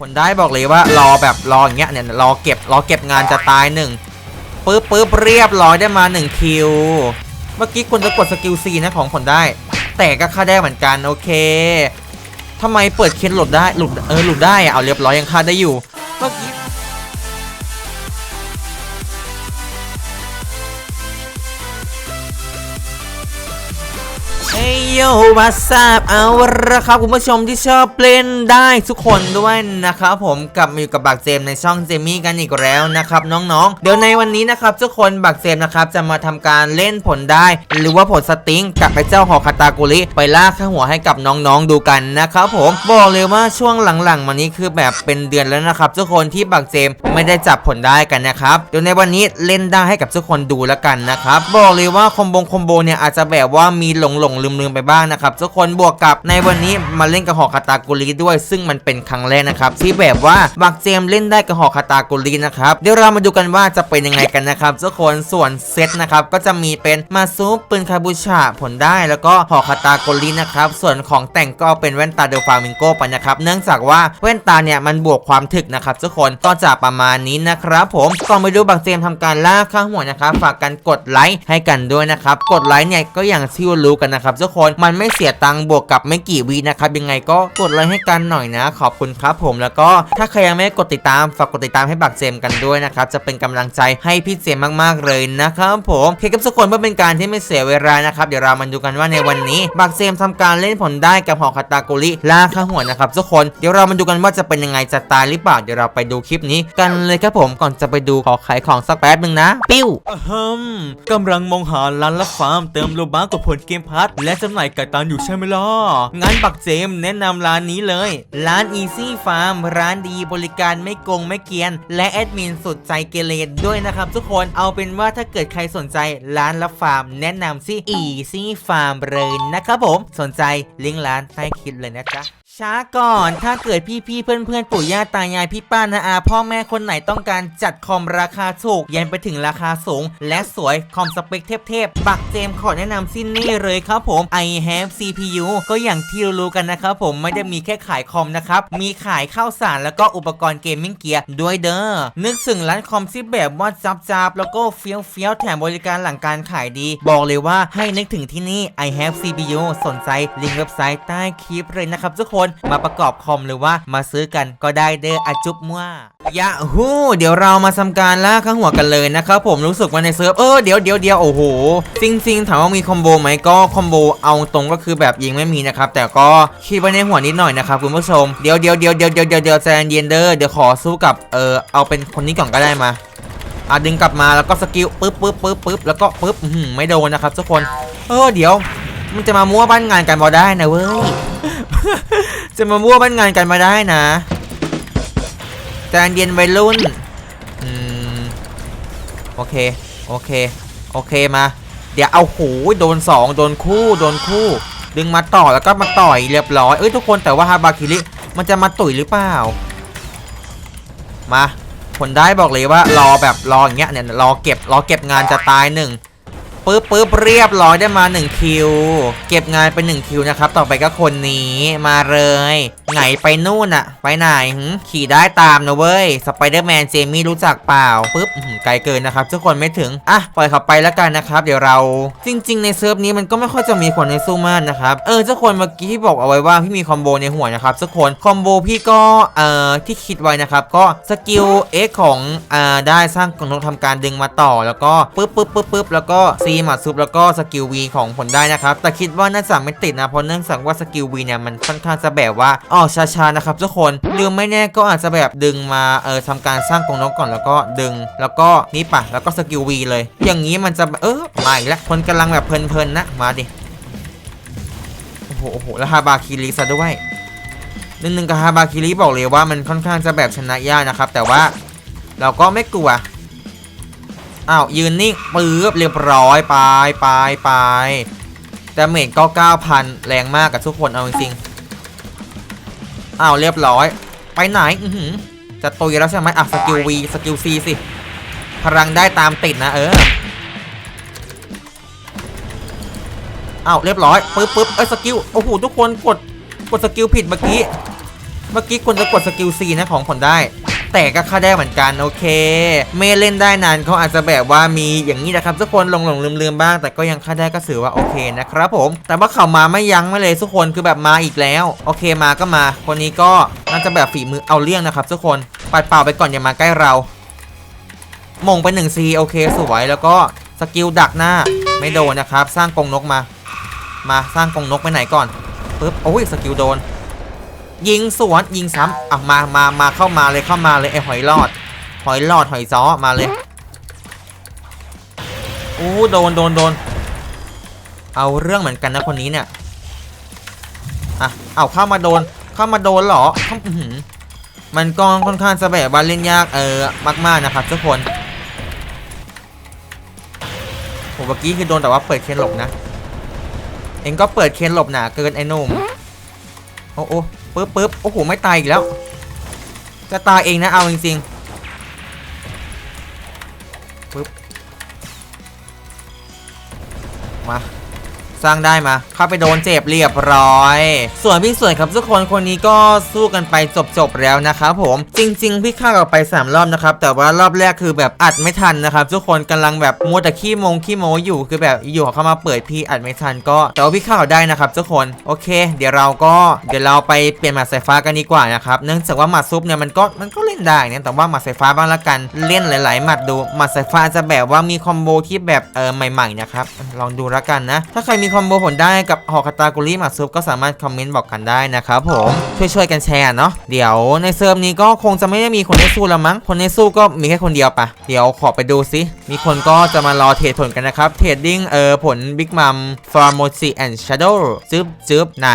ผลได้บอกเลยว่ารอแบบรออย่างเงี้ยเนี่ยรอเก็บรอเก็บงานจะตายหนึ่งปึ๊บปึ๊บเรียบร้อยได้มาหนึ่งคิวเมื่อกี้คุณจะกดสกิลซีนะของผลได้ แต่ก็ค่าได้เหมือนกันโอเคทำไมเปิดเคนหลุดได้หลุดเออหลุดได้อะเอาเรียบร้อยยังค่าได้อยู่เมื่อกี้ ยโยวัสซาบเอาละครับคุณผู้ชมที่ชอบเล่นได้ทุกคนด้วยนะครับผมกลับมาอยู่กับบักเจมในช่องเจมี่กันอีกแล้วนะครับน้องๆ เดี๋ยวในวันนี้นะครับทุกคนบักเจมนะครับจะมาทำการเล่นผลได้ หรือว่าผลสติงกับไอ้เจ้าหอคาตากุริไปล่าข้าหัวให้กับน้องๆดูกันนะครับผมบอกเลยว่าช่วงหลังๆมานี้คือแบบเป็นเดือนแล้วนะครับทุกคนที่บักเจมไม่ได้จับผลได้กันนะครับเดี๋ยวในวันนี้เล่นได้ให้กับทุกคนดูแล้วกันนะครับบอกเลยว่าคอมโบคอมโบเนี่ยอาจจะแบบว่ามีหลงหลงลืมลืมไปบ้างนะครับทุกคนบวกกับในวันนี้มาเล่นกับหอคาตากุริด้วย ซึ่งมันเป็นครั้งแรกนะครับที่แบบว่าบักเจมเล่นได้กับหอคาตากุรินะครับเดี๋ยวเรามาดูกันว่าจะเป็นยังไงกันนะครับทุกคนส่วนเซตนะครับก็จะมีเป็นมาซูปปืนคาบูชาผลได้แล้วก็หอคาตากุรินะครับส่วนของแต่งก็เป็นแว่นตาเดลฟามิงโกไปนะครับเนื่องจากว่าแว่นตาเนี่ยมันบวกความถึกนะครับทุกคนก็จะประมาณนี้นะครับผมก่อนไปดูบักเจมทำการล่าข้างหัวนะครับฝากกันกดไลค์ให้กันด้วยนะครับกดไลค์เนี่ยก็อย่างที่รู้กันนะครับทุกคนมันไม่เสียตังค์บวกกับไม่กี่วินะครับยังไงก็กดไลค์ให้กันหน่อยนะ ขอบคุณครับผมแล้วก็ถ้าใครยังไม่กดติดตามฝากกดติดตามให้บักเจมกันด้วยนะครับจะเป็นกำลังใจให้พี่เจมมากๆเลยนะครับผมเคครับทุกคนเพื่อเป็นการที่ไม่เสียเวลานะครับเดี๋ยวเรามาดูกันว่าในวันนี้บักเจมทำการเล่นผลได้กับหอคาตากุริล่าข้าหัวนะครับทุกคนเดี๋ยวเรามาดูกันว่าจะเป็นยังไงจะตายหรือเปล่าเดี๋ยวเราไปดูคลิปนี้กันเลยครับผมก่อนจะไปดูขอขายของสักแป๊บหนึ่งนะ ปิ้วอะฮึมกำลังมองหาร้านละฟาร์มเติมโลบัคกับผลเกมพัทและจำหน่ายกัตันอยู่ใช่ไหมล่ะ งั้นปักเจมแนะนำร้านนี้เลย ร้าน Easy Farm ร้านดีบริการไม่โกงไม่เกียน และแอดมินสุดใจเกเรด้วยนะครับทุกคน เอาเป็นว่าถ้าเกิดใครสนใจร้านละฟาร์ม แนะนำที่ Easy Farm เลยนะครับผม สนใจลิงก์ร้านใต้คลิปเลยนะจ๊ะ ช้าก่อนถ้าเกิดพี่ๆเพื่อนๆปู่ย่าตายายพี่ป้านาอาพ่อแม่คนไหนต้องการจัดคอมราคาถูก ยันไปถึงราคาสูง และสวยคอมสเปคเทพๆ บักเจมขอแนะนำสิ้นนี่เลยครับผม i have CPU ก็อย่างที่รู้กันนะครับผมไม่ได้มีแค่ขายคอมนะครับ มีขายข้าวสารแล้วก็อุปกรณ์เกมมิ่งเกียร์ด้วยเด้อนึกถึงร้านคอมที่แบบว่าจับๆแล้วก็เฟี้ยวเฟี้ยวๆแถมบริการหลังการขายดี บอกเลยว่าให้นึกถึงที่นี่ i have CPU สนใจลิงก์เว็บไซต์ใต้คลิปเลยนะครับทุกคนมาประกอบคอมหรือว่ามาซื้อกันก็ได้เด้ออะจุ๊บมั่วยะฮู้เดี๋ยวเรามาทำการล่าข้างหัวกันเลยนะครับผมรู้สึกว่าในเซิร์ฟเออเดี๋ยวเดี๋ยวเดี๋ยวโอ้โหจริงๆถามว่ามีคอมโบไหมก็คอมโบเอาตรงก็คือแบบยิงไม่มีนะครับแต่ก็คิดไว้ในหัวนิดหน่อยนะครับคุณผู้ชมเดี๋ยวเดี๋ยวเดี๋ยวเดี๋ยวเดี๋ยวเดี๋ยวเดี๋ยวใจเยนเด้อเดี๋ยวขอสู้กับเออเอาเป็นคนนี้ก่อนก็ได้มาอะดึงกลับมาแล้วก็สกิลปึ๊บปึ๊บปึ๊บปึ๊บแล้วก็ปึ๊บอื้อหือไม่โดนนะครับทุกคน เออเดี๋ยวมันจะมามั่วบ้านงานกันบอได้นะเว้ย จะมามั่วบ้านงานกันมาได้นะใจเย็นวัยรุ่นอืมโอเค โอเค โอเคมา เดี๋ยวเอาหูโดนสองโดนคู่ โดนคู่ ดึงมาต่อแล้วก็มาต่อยเรียบร้อย เอ้ยทุกคนแต่ว่าฮาบาคิริมันจะมาตุ๋ยหรือเปล่า มาผลได้บอกเลยว่ารอแบบรออย่างเงี้ยเนี่ยรอเก็บรอเก็บงานจะตายหนึ่งปึ๊บ ปึ๊บเรียบร้อยได้มา 1 คิว เก็บงานเป็น1คิวนะครับ ต่อไปก็คนนี้มาเลยไงไปนู่นอะไปไหนหขี่ได้ตามนะเว้ยสไปเดอร์แมนเจมี่รู้จักเปล่าปึ๊บไกลเกินนะครับทุกคนไม่ถึง อะ ปล่อยเขาไปแล้วกันนะครับ เดี๋ยวเราจริง ๆ ในเซิร์ฟนี้มันก็ไม่ค่อยจะมีคนในสู้มากนะครับ เออทุกคนเมื่อกี้ที่บอกเอาไว้ว่าพี่มีคอมโบในหัวนะครับทุกคนคอมโบพี่ก็เอ่อที่คิดไว้นะครับก็สกิล X ของอ่าได้สร้างกล่องนกทำการดึงมาต่อแล้วก็ปึ๊บปึ๊บปึ๊บปึ๊บแล้วก็ C หมัดซุปแล้วก็สกิล V ของผลได้นะครับ แต่คิดว่าน่าจะไม่ติดนะเพราะเนื่องจากว่าสกิล V เนี่ยมันค่อนข้างจะแบบว่าออกช้าๆนะครับทุกคนหรือไม่แน่ก็อาจจะแบบดึงมาเออทำการสร้างกองนกก่อนแล้วก็ดึง แล้วก็นี่ปะแล้วก็สกิล V เลย อย่างนี้มันจะเออมาอีกแล้วคนกำลังแบบเพลินๆนะมาดิโอ้โหโอ้โหแล้วฮาบาคิริซะด้วยหนึ่งหนึ่งกับฮาบาคิริบอกเลยว่ามันค่อนข้างจะแบบชนะยากนะครับแต่ว่าเราก็ไม่กลัว อ้าวยืนนิ่งปื๊บเรียบร้อยไปไปไปแต่เมจก็9,000แรงมากกับทุกคนเอาจริงๆอ้าวเรียบร้อย ไปไหนอือหือจะตุยแล้วใช่ไหมอะสกิล V สกิล C สิพลังได้ตามติดนะเอออ้าวเรียบร้อยปึ๊บปึ๊บเอ้ยสกิลโอ้โหทุกคนกดกดสกิลผิดเมื่อกี้เมื่อกี้คุณจะกดสกิล C นะของผลได้ แต่ก็ค่าได้เหมือนกันโอเค ไม่เล่นได้นานเขาอาจจะแบบว่ามีอย่างนี้นะครับทุกคนหลงหลงลืมลืมบ้าง แต่ก็ยังค่าได้ก็ถือว่าโอเคนะครับผม แต่ว่าเขามาไม่ยั้งไม่เลยทุกคนคือแบบมาอีกแล้ว โอเคมาก็มา คนนี้ก็น่าจะแบบฝีมือเอาเรื่องนะครับทุกคนปัดเป่าไปก่อนอย่ามาใกล้เรามงไปหนึ่งซีโอเคสวยแล้วก็สกิลดักหน้าไม่โดนนะครับ สร้างกรงนกมา มาสร้างกรงนกไปไหนก่อนปึ๊บโอ้ยสกิลโดน ยิงสวนยิงซ้ำอะมามามาเข้ามาเลยเข้ามาเลยไอหอยรอด หอยรอดหอยจ้อมาเลยอู้โดนโดนโดนเอาเรื่องเหมือนกันนะคนนี้เนี่ยอะเอาเข้ามาโดนเข้ามาโดนเหรอมันก็ค่อนข้างจะแบบว่าเล่นยากเออมากๆนะครับทุกคนโหเมื่อกี้คือโดนแต่ว่าเปิดเคนหลบนะ เองก็เปิดเคนหลบหนาเกินไอ้หนุ่มโอ้โอ้ ปึ๊บปึ๊บโอ้โหไม่ตายอีกแล้ว จะตายเองนะเอาจริงๆปึ๊บมา สร้างได้มา เข้าไปโดนเจ็บเรียบร้อย ส่วนพี่ส่วนครับทุกคนคนนี้ก็สู้กันไปจบๆแล้วนะครับผม จริง ๆ พี่ฆ่าออกไป 3 รอบนะครับ แต่ว่ารอบแรกคือแบบอัดไม่ทันนะครับ ทุกคนกำลังแบบมัวแต่ขี้มงขี้โมอยู่คือแบบอยู่เข้ามาเปิดพี่อัดไม่ทันก็แต่ว่าพี่ฆ่าออกได้นะครับทุกคนโอเค เดี๋ยวเราก็เดี๋ยวเราไปเปลี่ยนหมัดสายฟ้ากันดีกว่านะครับเนื่องจากว่าหมัดซุปเนี่ยมันก็มันก็เล่นได้เนี่ยแต่ว่าหมัดสายฟ้าบ้างละกันเล่นหลาย ๆ หมัดดูหมัดสายฟ้าจะแบบว่ามีคอมโบที่แบบเออใหม่ๆนะครับลองดูละกันนะถ้าใครมีคอมโบผลได้กับหอกคาตากุริหมัดซุปก็สามารถคอมเมนต์บอกกันได้นะครับผม ช่วยๆกันแชร์เนาะเดี๋ยวในเซิร์ฟนี้ก็คงจะไม่ได้มีคนได้สู้แล้วมั้งคนได้สู้ก็มีแค่คนเดียวปะเดี๋ยวขอไปดูซิมีคนก็จะมารอเทรดผลกันนะครับเทรดดิ้งเออผลบิ๊กมัมฟอร์ม c แอนด์ชาร์โดจึ๊บจึ๊บไหน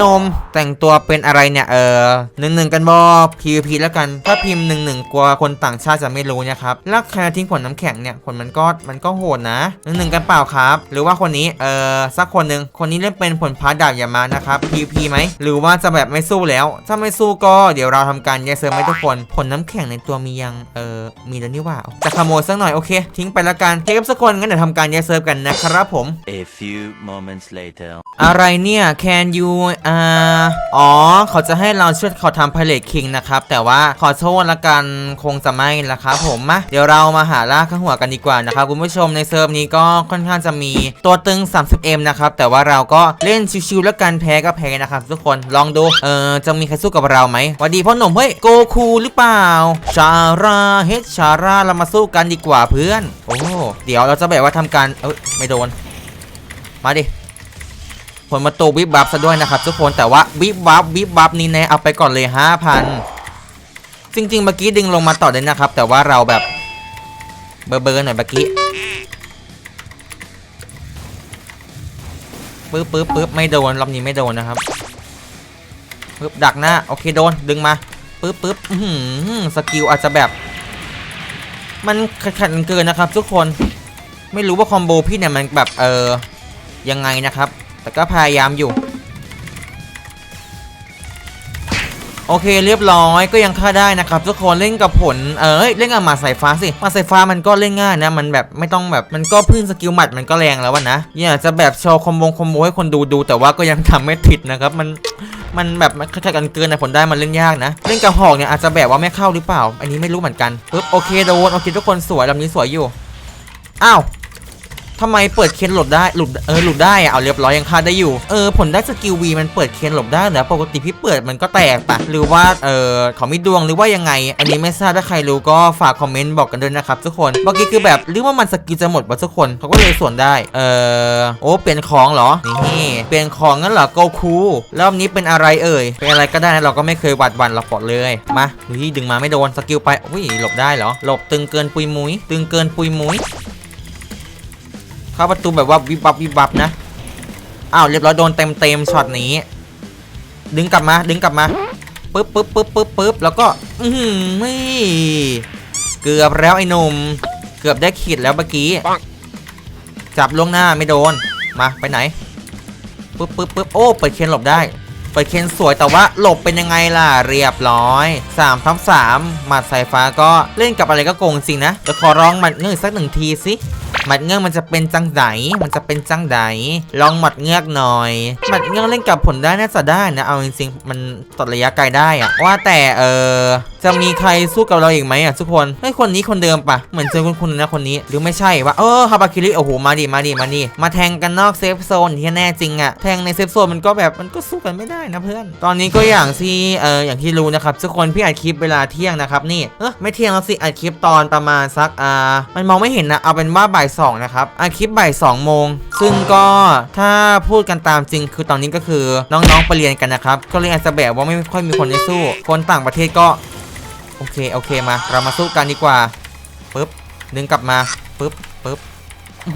นมแต่งตัวเป็นอะไรเนี่ยเออหนึ่งหนึ่งกันบอ PVP แล้วกันถ้าพิมพ์หนึ่งหนึ่งกลัวคนต่างชาติจะไม่รู้นะครับแล้วใครทิ้งผลน้ำแข็งเนี่ยผลมันก็มันก็โหดนะหนึ่งหนึ่งกันเปล่าครับ หรือว่าคนนี้เออสักคนหนึ่งคนนี้เล่นเป็นผลพาร์ดดาบอย่ามานะครับ PVP ไหมหรือว่าจะแบบไม่สู้แล้ว ถ้าไม่สู้ก็เดี๋ยวเราทำการแยกเซิร์ฟให้ทุกคน ผลน้ำแข็งในตัวมียังเออมีแล้วนี่หว่าจะขโมยสักหน่อยโอเค ทิ้งไปละกันเทปสักคนงั้นเดี๋ยวทำการแยกเซิร์ฟกันนะครับผม A few moments later. อะไรเนี่ย can you อ่าอ๋อเขาจะให้เราช่วยเขาทำ Pilot King นะครับ แต่ว่าขอโทษละกันคงจะไม่ละครับผมมาเดี๋ยวเรามาหาล่าข้างหัวกันดีกว่านะครับคุณผู้ชมในเซิร์ฟนี้ก็ค่อนข้างจะมีตัวตึง 30M นะครับแต่ว่าเราก็เล่นชิวๆแล้วกันแพ้ก็แพ้นะครับทุกคนลองดูเออจะมีใครสู้กับเราไหมวัสดีพ่อหนุ่มเฮ้ยโกคูหรือเปล่าชาราเฮดชาราเรามาสู้กันดีกว่าเพื่อน โอ้เดี๋ยวเราจะแบบว่าทำการเอ้ยไม่โดน มาดิผลประตูวิบวับซะด้วยนะครับทุกคนแต่ว่าวิบวับวิบวับนี่แน่เอาไปก่อนเลย5,000จริงๆเมื่อกี้ดึงลงมาต่อเลยนะครับ แต่ว่าเราแบบเบอร์เบอร์หน่อยเมื่อกี้ ปึ๊บปึ๊บปึ๊บไม่โดนรอบนี้ไม่โดนนะครับปึ๊บดักหน้าโอเคโดนดึงมาปึ๊บปึ๊บสกิลอาจจะแบบ มันขัดขัดกันเกินนะครับ ทุกคนไม่รู้ว่าคอมโบพี่เนี่ยมันแบบเออยังไงนะครับ แต่ก็พยายามอยู่ โอเคเรียบร้อยก็ยังฆ่าได้นะครับทุกคนเล่นกับผลเอ้ยเล่นกับหมาสายฟ้าสิหมาสายฟ้ามันก็เล่นง่ายนะมันแบบไม่ต้องแบบมันก็พึ่งสกิลหมัดมันก็แรงแล้ววะนะอยากจะแบบโชว์คอมโบคอมโบให้คนดูดู แต่ว่าก็ยังทำไม่ผิดนะครับมันมันแบบมันคล้ายๆกันเกินนะผลได้มันเล่นยากนะ เล่นกับหอกเนี่ยอาจจะแบบว่าไม่เข้าหรือเปล่า อันนี้ไม่รู้เหมือนกันปึ๊บโอเคโดนโอเคทุกคนสวยลำนี้สวยอยู่อ้าว ทำไมเปิดเคนหลบได้หลุดเออหลุดได้อะเอาเรียบร้อยยังฆ่าได้อยู่เออผลได้สกิลวีมันเปิดเคนหลบได้เหรอปกติพี่เปิดมันก็แตกปะหรือว่าเออเขามีดวงหรือว่ายังไง อันนี้ไม่ทราบถ้าใครรู้ก็ฝากคอมเมนต์บอกกันด้วยนะครับทุกคนเมื่อกี้คือแบบหรือว่ามันสกิลจะหมดวะทุกคนเขาก็เลยส่วนได้เออโอ้เปลี่ยนของเหรอนี่เปลี่ยนของงั้นเหรอโกคูรอบนี้เป็นอะไรเอ่ยเป็นอะไรก็ได้นะเราก็ไม่เคยหวัดหวันเราปลดเลยมาเฮ้ยดึงมาไม่โดนสกิลไปอุ้ยหลบได้เหรอหลบตึงเกินปุยมุยตึงเกินปุยมุย เข้าประตูแบบว่าวิบวับวิบวับนะอ้าวเรียบร้อยโดนเต็มเต็มช็อตนี้ ดึงกลับมาดึงกลับมาปึ๊บปึ๊บปึ๊บปึ๊บปึ๊บแล้วก็อือหือไม่เกือบแล้วไอ้หนุ่มเกือบได้ขีดแล้วเมื่อกี้จับล่วงหน้าไม่โดนมาไปไหนปึ๊บปึ๊บปึ๊บโอ้เปิดเคนหลบได้ เปิดเคนสวยแต่ว่าหลบเป็นยังไงล่ะเรียบร้อย3ทับ3หมัดสายฟ้าก็เล่นกับอะไรก็โกงจริงนะจะขอร้องหมัดเงือกสักหนึ่งทีสิหมัดเงือกมันจะเป็นจังไดมันจะเป็นจังไดลองหมัดเงือกหน่อย หมัดเงือกเล่นกับผลได้น่าจะได้นะ เอาจริงๆ มันตัดระยะไกลได้อะว่าแต่เออ จะมีใครสู้กับเราอีกไหมอะทุกคนเฮ้คนนี้คนเดิมปะเหมือนเจอคุณคุณนะคนนี้ หรือไม่ใช่วะเออฮาบาคิริโอ้โหมาดิมาดิมาดิมาแทงกันนอกเซฟโซนที่แน่จริงอะแทงในเซฟโซนมันก็แบบมันก็สู้กันไม่ได้นะเพื่อน ตอนนี้ก็อย่างที่เอออย่างที่รู้นะครับทุกคนพี่อัดคลิปเวลาเที่ยงนะครับนี่เออไม่เที่ยงแล้วสิอัดคลิปตอนประมาณสักอ่ามันมองไม่เห็นนะเอาเป็นว่าบ่ายสองนะครับอัดคลิปบ่ายสองโมงซึ่งก็ถ้าพูดกันตามจริงคือตอนนี้ก็คือน้องๆไปเรียนกันนะครับก็เลยอาจจะแบบว่าไม่ค่อยมีคนได้สู้ คนต่างประเทศก็ อเคโอเคมาเรามาสู้กันดีกว่าปึ๊บดึงกลับมาปึ๊บปึ๊บ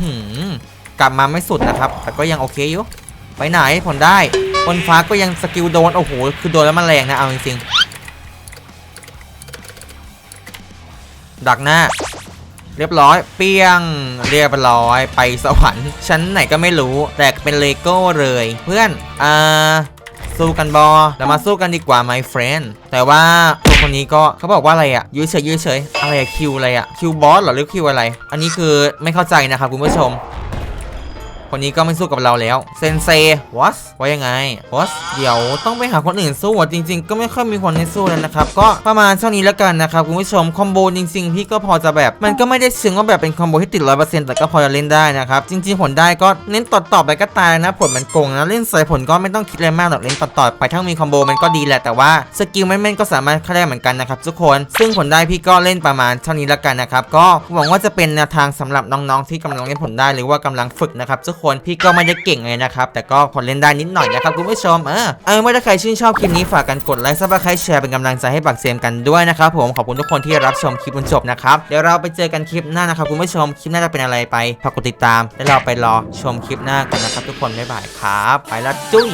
หือกลับมาไม่สุดนะครับ แต่ก็ยังโอเคอยู่ไปไหนผลได้บนฟ้าก็ยังสกิลโดนโอ้โหคือโดนแล้วมันแรงนะเอาจริงๆดักหน้า เรียบร้อย เปี้ยงเรียบร้อย ไปสวรรค์ชั้นไหนก็ไม่รู้ แต่เป็นเลโก้เลย เพื่อนอ่าสู้กันบอเรามาสู้กันดีกว่า my friend แต่ว่า คนนี้ก็เขาบอกว่าอะไรอะยื้อเฉยยื้อเฉยอะไรอะคิวอะไรอะคิวบอสเหรอหรือคิวอะไร อันนี้คือไม่เข้าใจนะครับคุณผู้ชม คนนี้ก็ไม่สู้กับเราแล้ว เซนเซวอสว่ายังไงวอสเดี๋ยวต้องไปหาคนอื่นสู้จริง ๆ ก็ไม่ค่อยมีคนให้สู้แล้วนะครับ ก็ประมาณเท่านี้แล้วกันนะครับคุณผู้ชมคอมโบจริงๆ พี่ก็พอจะแบบ มันก็ไม่ได้ซึ้งว่าแบบเป็นคอมโบที่ติดร้อยเปอร์เซ็นต์แต่ก็พอจะเล่นได้นะครับ จริงๆผลได้ก็เน้นต่อๆไปก็ตายนะผลมันโกงนะเล่นใส่ผลก็ไม่ต้องคิดอะไรมากหรอกเล่นต่อๆไปทั้งมีคอมโบมันก็ดีแหละแต่ว่าสกิลแม่นๆก็สามารถเข้าได้เหมือนกันนะครับทุกคนซึ่งผลได้พี่ก็เล่นประมาณเท่านี้แล้วกันนะครับก็หวังว่าจะเป็นแนวทางสำหรับน้องๆที่กำลังเล่นผลได้หรือว่ากำลังฝึกนะครับทุกคนพี่ก็ไม่ได้เก่งเลยนะครับแต่ก็พอเล่นได้นิดหน่อยนะครับคุณผู้ชมเออเออเมื่อถ้าใครชื่นชอบคลิปนี้ฝากกันกดไลค์ซับสไครต์แชร์เป็นกำลังใจให้บักเซมกันด้วยนะครับผมขอบคุณทุกคนที่รับชมคลิปจนจบนะครับเดี๋ยวเราไปเจอกันคลิปหน้านะครับคุณผู้ชมคลิปหน้าจะเป็นอะไรไปฝากกดติดตาม และเราไปรอชมคลิปหน้ากันนะครับทุกคนบ๊ายบายครับไปแล้วจุ้ย